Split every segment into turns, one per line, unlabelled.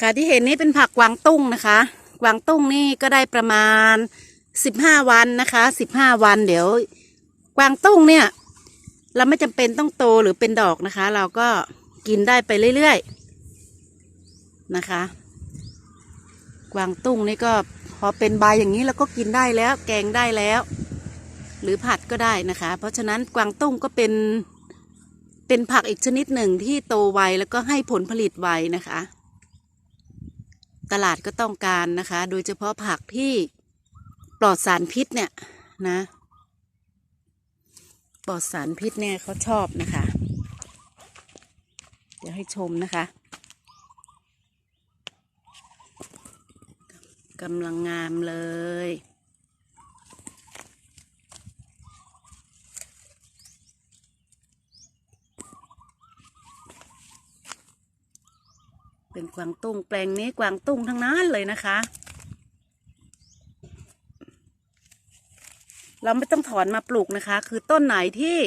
ค่ะที่เห็นนี่เป็นผักกวางตุ้งนะคะกวางตุ้งนี่ก็ได้ประมาณสิบห้าวันนะคะสิบห้าวันเดี๋ยว กวางตุ้งเนี่ย เราไม่จำเป็นต้องโตหรือเป็นดอกนะคะ เราก็กินได้ไปเรื่อยๆนะคะ กวางตุ้งนี่ก็พอเป็นใบอย่างนี้เราก็กินได้แล้ว แกงได้แล้ว หรือผัดก็ได้นะคะ เพราะฉะนั้นกวางตุ้งก็เป็นเป็นผักอีกชนิดหนึ่งที่โตไวแล้วก็ให้ผลผลิตไวนะคะ ตลาดก็ต้องการนะคะ โดยเฉพาะผักที่ปลอดสารพิษเนี่ยนะ ปลอดสารพิษเนี่ยเขาชอบนะคะ เดี๋ยวให้ชมนะคะกำลังงามเลย เป็นกวางตุ้งแปลงนี้กวางตุ้งทั้งนั้นเลยนะคะ เราไม่ต้องถอนมาปลูกนะคะ คือต้นไหนที่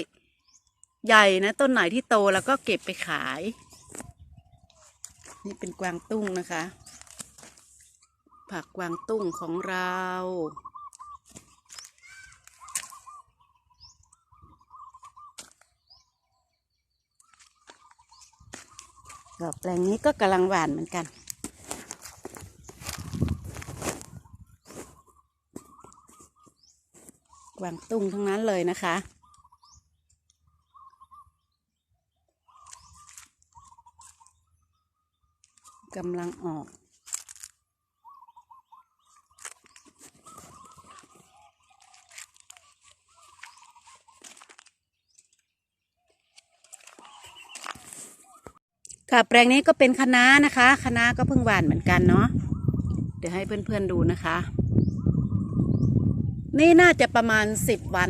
ใหญ่นะ ต้นไหนที่โตแล้วก็เก็บไปขาย นี่เป็นกวางตุ้งนะคะ ผักกวางตุ้งของเรา ก็แปลงนี้ก็กำลังหวานเหมือนกัน กวางตุ้งทั้งนั้นเลยนะคะ กำลังออก ค่ะแปลงนี้ก็เป็นคะน้านะคะคะน้าก็เพิ่งหวานเหมือนกันเนาะเดี๋ยวให้เพื่อนๆดูนะคะ นี่น่าจะประมาณสิบวัน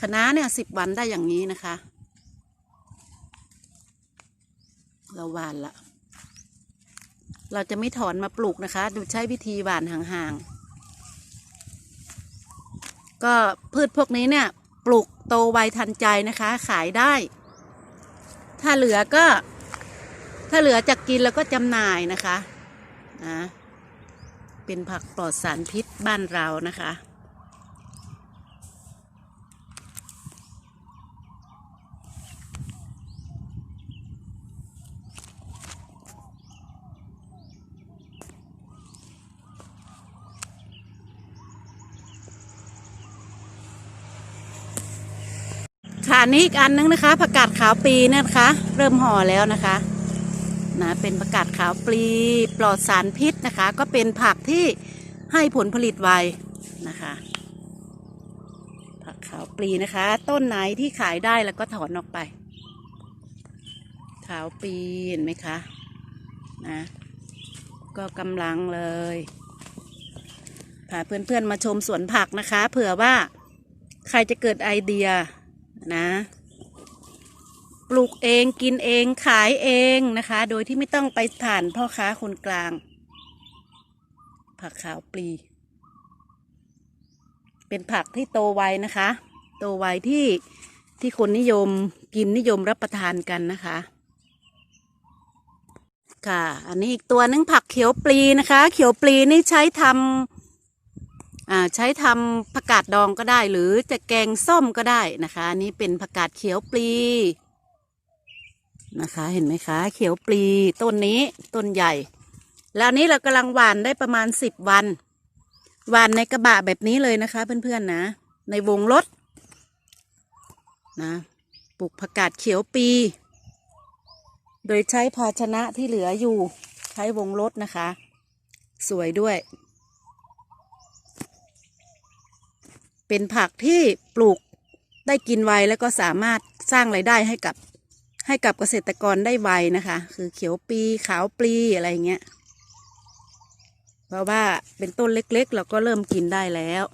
คะน้าเนี่ยสิบวันได้อย่างนี้นะคะ เราหวานละเราจะไม่ถอนมาปลูกนะคะ ดูใช้วิธีหวานห่างๆ ก็พืชพวกนี้เนี่ย ปลูกโตไวทันใจนะคะ ขายได้ ถ้าเหลือก็ ถ้าเหลือจะกินแล้วก็จำหน่ายนะคะนะเป็นผักปลอดสารพิษบ้านเรานะคะ ค่ะนี่อีกอันนึงนะคะผักกาดขาวปีเนี่ยนะคะ เริ่มห่อแล้วนะคะนะเป็นผักกาดขาวปลีปลอดสารพิษนะคะ ก็เป็นผักที่ให้ผลผลิตไวนะคะผักขาวปลีนะคะ ต้นไหนที่ขายได้แล้วก็ถอนออกไป ขาวปลีเห็นไหมคะนะก็กำลังเลยพาเพื่อนๆมาชมสวนผักนะคะ เผื่อว่าใครจะเกิดไอเดีย นะปลูกเองกินเองขายเองนะคะ โดยที่ไม่ต้องไปผ่านพ่อค้าคนกลาง ผักขาวปลี เป็นผักที่โตไวนะคะ โตไวที่ที่คนนิยมกินนิยมรับประทานกันนะคะ ค่ะ อันนี้อีกตัวหนึงผักเขียวปลีนะคะ เขียวปลีนี่ใช้ทำอ่า ใช้ทำผักกาดดองก็ได้ หรือจะแกงส้มก็ได้นะคะอันนี่เป็นผักกาดเขียวปลีนะคะ เห็นไหมคะ เขียวปลีต้นนี้ต้นใหญ่ แล้วนนี้เรากำลังหว่านได้ประมาณสิบวันหว่านในกระบะแบบนี้เลยนะคะ เพื่อนๆนะ ในวงรถนะปลูกผักกาดเขียวปี โดยใช้ภาชนะที่เหลืออยู่ใช้วงรถนะคะ สวยด้วย เป็นผักที่ปลูกได้กินไวแล้วก็สามารถสร้างไรายได้ให้กับให้กับเกษตรกรได้ไวนะคะ คือเขียวปีขาวปลีอะไรเงี้ย เพราะว่าเป็นต้นเล็กๆ เราก็เริ่มกินได้แล้ว